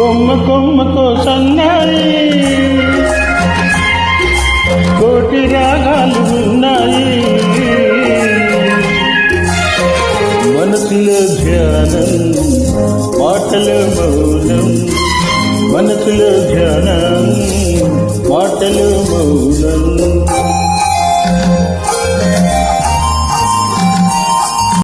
కొమ్మ కొమ్మకో సన్నాయి. కోటి రాగాలు ఉన్నాయి. మనసులో ధ్యానం మాటలో మౌనం. మనసులో ధ్యానం.